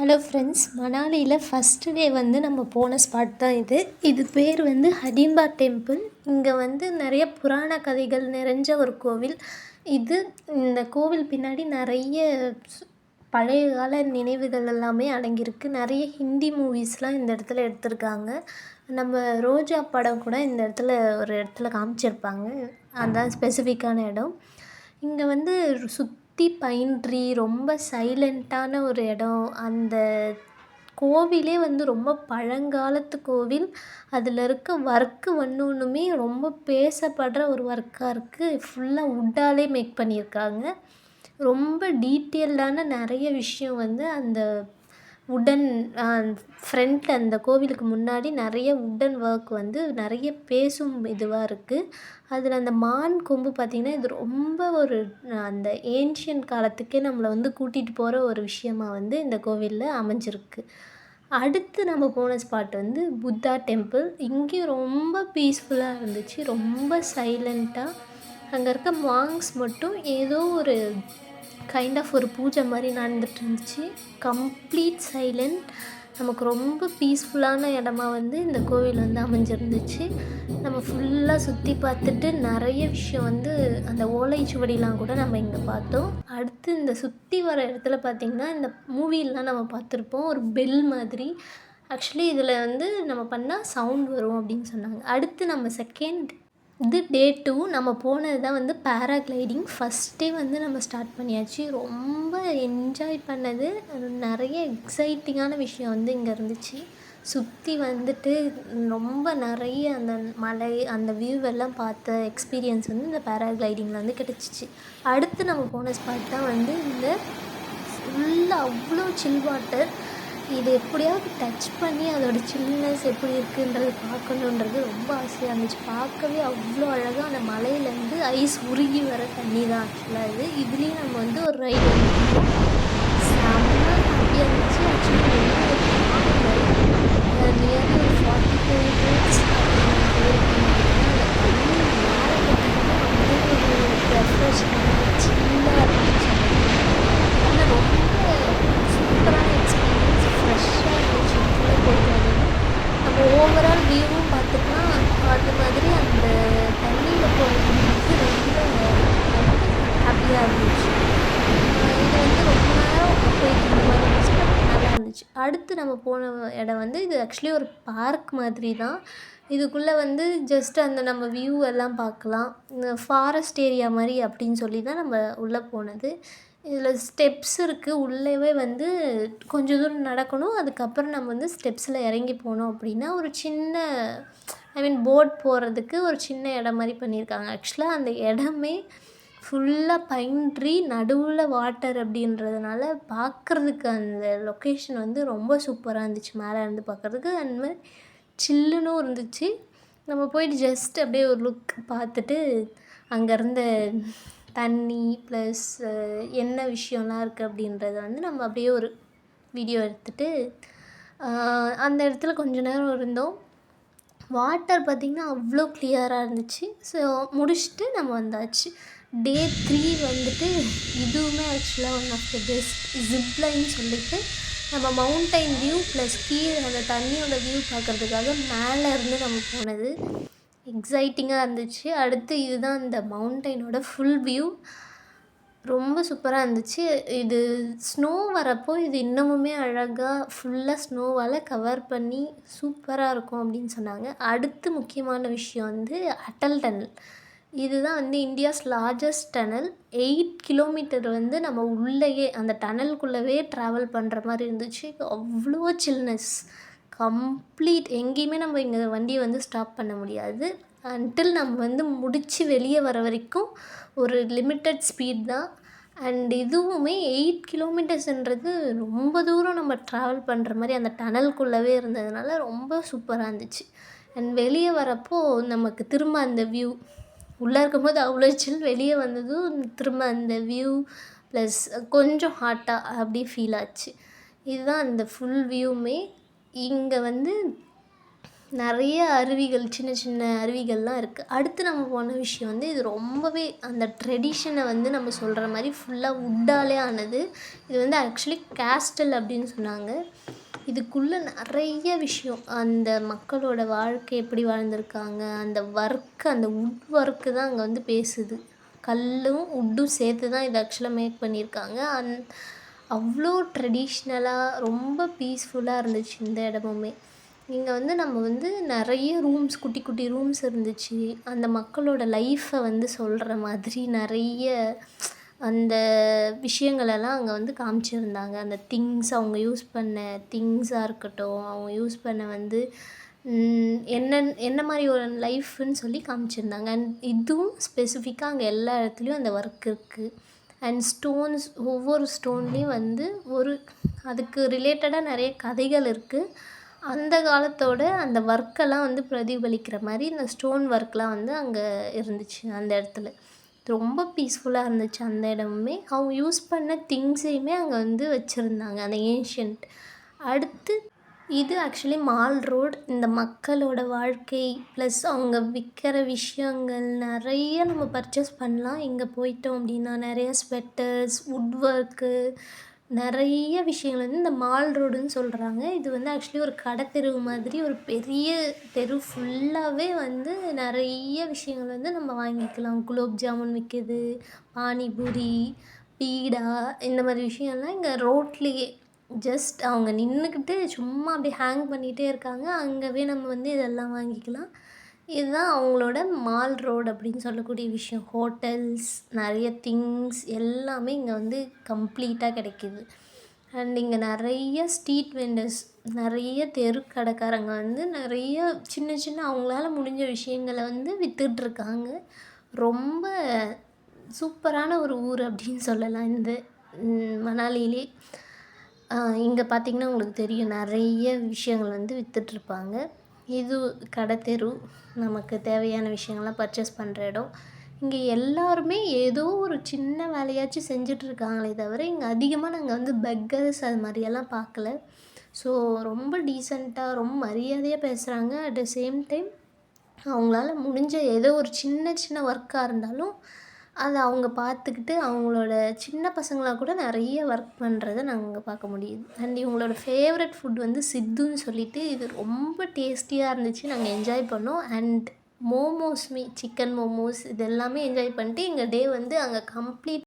Hello friends மணாலியில் first day வந்து நம்ம போன ஸ்பாட் தான் இது. இது பேர் வந்து ஹடிம்பா டெம்பிள் இங்கே வந்து நிறைய புராண கதைகள் நிறைஞ்ச ஒரு கோவில். இது இந்த கோவில் பின்னாடி நிறைய பழைய கால நினைவுகள் எல்லாமே அடங்கியிருக்கு. நிறைய ஹிந்தி மூவிஸ்லாம் இந்த இடத்துல எடுத்திருக்காங்க. நம்ம ரோஜா படம் கூட இந்த இடத்துல ஒரு இடத்துல காமிச்சிருப்பாங்க. அதுதான் ஸ்பெசிஃபிக்கான இடம். இங்கே வந்து சுத் சுற்றி பைன் ட்ரீ ரொம்ப சைலண்ட்டான ஒரு இடம். அந்த கோவிலே வந்து ரொம்ப பழங்காலத்து கோவில். அதில் இருக்க ஒர்க்கு ஒன்று ஒன்றுமே ரொம்ப பேசப்படுற ஒரு ஒர்க்காக இருக்குது ஃபுல்லாக வுட்டாலே மேக் பண்ணியிருக்காங்க ரொம்ப டீட்டெயில்டான நிறைய விஷயம் வந்து அந்த உடன் ஃப்ரண்ட்டில் அந்த கோவிலுக்கு முன்னாடி நிறைய உட்டன் ஒர்க் வந்து நிறைய பேசும் இதுவாக இருக்குது அதில் அந்த மான் கொம்பு பார்த்திங்கன்னா இது ரொம்ப ஒரு அந்த ஏன்ஷியன் காலத்துக்கே நம்மளை வந்து கூட்டிகிட்டு போகிற ஒரு விஷயமா வந்து இந்த கோவிலில் அமைஞ்சிருக்கு. அடுத்து நம்ம போன ஸ்பாட் வந்து புத்தா டெம்பிள் இங்கேயும் ரொம்ப பீஸ்ஃபுல்லாக இருந்துச்சு ரொம்ப சைலண்ட்டாக அங்கே இருக்க மாங்ஸ் மட்டும் ஏதோ ஒரு கைண்ட் ஆஃப் ஒரு பூஜை மாதிரி நடந்துட்டு இருந்துச்சு கம்ப்ளீட் சைலண்ட் நமக்கு ரொம்ப பீஸ்ஃபுல்லான இடமா வந்து இந்த கோவில் வந்து அமைஞ்சிருந்துச்சு. நம்ம ஃபுல்லாக சுற்றி பார்த்துட்டு நிறைய விஷயம் வந்து அந்த ஓலைச்சுவடிலாம் கூட நம்ம இங்கே பார்த்தோம். அடுத்து இந்த சுற்றி வர இடத்துல பார்த்திங்கன்னா இந்த மூவிலாம் நம்ம பார்த்துருப்போம். ஒரு பெல் மாதிரி. ஆக்சுவலி இதில் வந்து நம்ம பண்ணால் சவுண்ட் வரும் அப்படின்னு சொன்னாங்க. அடுத்து நம்ம செகண்ட் இது டே டூ நம்ம போனது தான் வந்து பேராக்ளைடிங் ஃபஸ்ட்டே வந்து நம்ம ஸ்டார்ட் பண்ணியாச்சு. ரொம்ப என்ஜாய் பண்ணது. நிறைய எக்ஸைட்டிங்கான விஷயம் வந்து இங்கே இருந்துச்சு. சுற்றி வந்துட்டு ரொம்ப நிறைய அந்த மலை அந்த வியூவெல்லாம் பார்த்த எக்ஸ்பீரியன்ஸ் வந்து இந்த பேராக்ளைடிங்கில் வந்து கிடச்சிச்சு. அடுத்து நம்ம போன ஸ்பாட் தான் வந்து இந்த ஃபுல்லாக அவ்வளோ சில் வாட்டர் இது எப்படியாவது டச் பண்ணி அதோடய சில்னஸ் எப்படி இருக்குன்றது பார்க்கணுன்றது ரொம்ப ஆசையாக இருந்துச்சு. பார்க்கவே அவ்வளோ அழகாக அந்த மலையிலேருந்து ஐஸ் உருகி வர தண்ணி தான் ஆக்சுவலாக இது. இதுலேயும் நம்ம வந்து ஒரு ரைடு வந்துருக்கோம் செம்ம ஹாப்பியாக இருந்துச்சு. ஆக்சுவலி நியர்லி ஒரு ஃபார்ட்டி ஃபைவ் மினிட்ஸ் ரெஃப்ரெஷ்மெண்ட் சில்லாக இருந்துச்சு ஆனால் ரொம்ப சூப்பரான எக்ஸ்பீரியன்ஸ் ஃப்ரெஷ்ஷாக இருந்துச்சு உள்ளே போயிட்டு நம்ம ஓவரால் வியூவும் பார்த்துக்கலாம் அது மாதிரி அந்த தண்ணியில் போகிறது வந்து ரொம்ப ஹாப்பியாக இருந்துச்சு இது வந்து ரொம்ப நேரம் போயிட்டு இருந்த மாதிரி இருந்துச்சு நல்லா இருந்துச்சு அடுத்து நம்ம போன இடம் வந்து இது ஆக்சுவலி ஒரு பார்க் மாதிரி தான் இதுக்குள்ளே வந்து ஜஸ்ட் அந்த நம்ம வியூ எல்லாம் பார்க்கலாம். இந்த ஃபாரஸ்ட் ஏரியா மாதிரி அப்படின்னு சொல்லி தான் நம்ம உள்ளே போனது. இதில் ஸ்டெப்ஸ் இருக்குது உள்ளவே வந்து கொஞ்சம் தூரம் நடக்கணும். அதுக்கப்புறம் நம்ம வந்து ஸ்டெப்ஸில் இறங்கி போனோம் அப்படின்னா ஒரு சின்ன ஐ மீன் போட் போகிறதுக்கு ஒரு சின்ன இடம் மாதிரி பண்ணியிருக்காங்க. ஆக்சுவலாக அந்த இடமே ஃபுல்லாக பைன் ட்ரீ நடுவில் வாட்டர் அப்படின்றதுனால பார்க்குறதுக்கு அந்த லொக்கேஷன் வந்து ரொம்ப சூப்பராக இருந்துச்சு மேலே இருந்து பார்க்குறதுக்கு அந்த மாதிரி சில்லுன்னு இருந்துச்சு. நம்ம போயிட்டு ஜஸ்ட் அப்படியே ஒரு லுக் பார்த்துட்டு அங்கே இருந்த தண்ணி ப்ளஸ் என்ன விஷயம்லாம் இருக்குது அப்படின்றத வந்து நம்ம அப்படியே ஒரு வீடியோ எடுத்துகிட்டு அந்த இடத்துல கொஞ்ச நேரம் இருந்தோம். வாட்டர் பார்த்திங்கன்னா அவ்வளோ கிளியராக இருந்துச்சு. ஸோ முடிச்சுட்டு நம்ம வந்தாச்சு. டே த்ரீ வந்துட்டு இதுவுமே ஆக்சுவலாக ஒன் ஆஃப் த பெஸ்ட் ஜிப்லைன்னு சொல்லிட்டு நம்ம மவுண்டைன் வியூ ப்ளஸ் கீழே அந்த தண்ணியோட வியூ பார்க்குறதுக்காக மேலே இருந்து நம்ம போனது. எக்ஸைட்டிங்காக இருந்துச்சு. அடுத்து இதுதான் இந்த மவுண்டைனோட ஃபுல் வியூ ரொம்ப சூப்பராக இருந்துச்சு. இது ஸ்னோ வரப்போ இது இன்னமுமே அழகாக ஃபுல்லாக ஸ்னோவால் கவர் பண்ணி சூப்பராக இருக்கும் அப்படின்னு சொன்னாங்க. அடுத்து முக்கியமான விஷயம் வந்து அட்டல் டனல் இதுதான் வந்து India's largest tunnel eight kilometer வந்து நம்ம உள்ளேயே அந்த டனலுக்குள்ளவே ட்ராவல் பண்ணுற மாதிரி இருந்துச்சு. அவ்வளோ சில்னஸ் கம்ப்ளீட் எங்கேயுமே நம்ம இங்கே வண்டியை வந்து ஸ்டாப் பண்ண முடியாது. அன்டில் நம்ம வந்து முடித்து வெளியே வர வரைக்கும் ஒரு லிமிட்டட் ஸ்பீட் தான். அண்ட் இதுவுமே எயிட் கிலோமீட்டர்ஸ்ன்றது ரொம்ப தூரம் நம்ம ட்ராவல் பண்ணுற மாதிரி அந்த டனல்குள்ளவே இருந்ததுனால ரொம்ப சூப்பராக இருந்துச்சு. அண்ட் வெளியே வரப்போ நமக்கு திரும்ப அந்த வியூ உள்ளே இருக்கும்போது அவ்வளோ சில் வெளியே வந்ததும் திரும்ப அந்த வியூ ப்ளஸ் கொஞ்சம் ஹாட்டாக அப்படி ஃபீல் ஆச்சு. இதுதான் அந்த ஃபுல் வியூவுமே இங்கே வந்து நிறைய அருவிகள் சின்ன சின்ன அருவிகள்லாம் இருக்குது அடுத்து நம்ம போன விஷயம் வந்து இது ரொம்பவே அந்த ட்ரெடிஷனை வந்து நம்ம சொல்கிற மாதிரி ஃபுல்லாக உட்டாலே ஆனது. இது வந்து ஆக்சுவலி கேஸ்டல் அப்படின்னு சொன்னாங்க. இதுக்குள்ளே நிறைய விஷயம். அந்த மக்களோட வாழ்க்கை எப்படி வாழ்ந்திருக்காங்க அந்த ஒர்க்கு அந்த வுட் ஒர்க்கு தான் அங்கே வந்து பேசுது. கல்லும் வுட்டும் சேர்த்து தான் இதை ஆக்சுவலாக மேக் பண்ணியிருக்காங்க. அந் அவ்வளோ ட்ரெடிஷ்னலாக ரொம்ப பீஸ்ஃபுல்லாக இருந்துச்சு இந்த இடமுமே. இங்கே வந்து நம்ம வந்து நிறைய ரூம்ஸ் குட்டி குட்டி ரூம்ஸ் இருந்துச்சு. அந்த மக்களோட லைஃப்பை வந்து சொல்கிற மாதிரி நிறைய அந்த விஷயங்களெல்லாம் அங்கே வந்து காமிச்சிருந்தாங்க. அந்த திங்ஸ் அவங்க யூஸ் பண்ண திங்ஸாக இருக்கட்டும் அவங்க யூஸ் பண்ண வந்து என்ன என்ன மாதிரி ஒரு லைஃப்னு சொல்லி காமிச்சிருந்தாங்க. அண்ட் இதுவும் ஸ்பெசிஃபிக்காக அங்கே எல்லா இடத்துலையும் அந்த ஒர்க் இருக்குது அண்ட் ஸ்டோன்ஸ் ஒவ்வொரு ஸ்டோன்லேயும் வந்து ஒரு அதுக்கு ரிலேட்டடாக நிறைய கதைகள் இருக்குது அந்த காலத்தோட அந்த ஒர்க்கெல்லாம் வந்து பிரதிபலிக்கிற மாதிரி இந்த ஸ்டோன் ஒர்க்லாம் வந்து அங்கே இருந்துச்சு அந்த இடத்துல. ரொம்ப பீஸ்ஃபுல்லாக இருந்துச்சு அந்த இடமுமே. அவங்க யூஸ் பண்ண திங்ஸையுமே அங்கே வந்து வச்சுருந்தாங்க அந்த ஏன்ஷியன்ட் அடுத்து இது ஆக்சுவலி மால் ரோட் இந்த மக்களோட வாழ்க்கை ப்ளஸ் அவங்க விற்கிற விஷயங்கள் நிறைய நம்ம பர்ச்சேஸ் பண்ணலாம். இங்கே போயிட்டோம் அப்படின்னா நிறைய ஸ்வெட்டர்ஸ் வுட் ஒர்க்கு நிறைய விஷயங்கள் வந்து இந்த மால் ரோடுன்னு சொல்கிறாங்க இது வந்து ஆக்சுவலி ஒரு கடை தெருவு மாதிரி ஒரு பெரிய தெரு ஃபுல்லாகவே வந்து நிறைய விஷயங்கள் வந்து நம்ம வாங்கிக்கலாம். குலோப் ஜாமுன் விற்கிது பானிபூரி பீடா இந்த மாதிரி விஷயம்லாம் இங்கே ரோட்லேயே. ஜஸ்ட் அவங்க நின்றுக்கிட்டு சும்மா அப்படியே ஹேங் பண்ணிகிட்டே இருக்காங்க. அங்கேவே நம்ம வந்து இதெல்லாம் வாங்கிக்கலாம். இதுதான் அவங்களோட மால் ரோடு அப்படின்னு சொல்லக்கூடிய விஷயம். ஹோட்டல்ஸ் நிறைய திங்ஸ் எல்லாமே இங்கே வந்து கம்ப்ளீட்டாக கிடைக்கிது. அண்ட் இங்கே நிறைய ஸ்ட்ரீட் வெண்டர்ஸ் நிறைய தெருக்கடைக்காரங்க வந்து நிறைய சின்ன சின்ன அவங்களால முடிஞ்ச விஷயங்களை வந்து விற்றுட்ருக்காங்க ரொம்ப சூப்பரான ஒரு ஊர் அப்படின்னு சொல்லலாம் இந்த மணாலியிலே. இங்கே பார்த்திங்கன்னா உங்களுக்கு தெரியும் நிறைய விஷயங்கள் வந்து விற்றுட்ருப்பாங்க இது கடை தெரு. நமக்கு தேவையான விஷயங்கள்லாம் பர்ச்சேஸ் பண்ணுற இடம். இங்கே எல்லாருமே ஏதோ ஒரு சின்ன வேலையாச்சும் செஞ்சிட்ருக்காங்களே தவிர இங்கே அதிகமாக நாங்கள் வந்து பெக்கர்ஸ் அது மாதிரியெல்லாம் பார்க்கல. ஸோ ரொம்ப டீசெண்டாக ரொம்ப மரியாதையாக பேசுகிறாங்க அட் த சேம் டைம் அவங்களால முடிஞ்ச ஏதோ ஒரு சின்ன சின்ன ஒர்க்காக இருந்தாலும் அதை அவங்க பார்த்துக்கிட்டு அவங்களோட சின்ன பசங்களாக கூட நிறைய ஒர்க் பண்ணுறத நாங்கள் பார்க்க முடியுது. அண்ட் இவங்களோட ஃபேவரட் ஃபுட் வந்து சித்துன்னு சொல்லிட்டு இது ரொம்ப டேஸ்டியாக இருந்துச்சு. நாங்கள் என்ஜாய் பண்ணோம். அண்ட் மோமோஸ்மே சிக்கன் மோமோஸ் இது எல்லாமே என்ஜாய் பண்ணிட்டு எங்கள் டே வந்து அங்கே கம்ப்ளீட்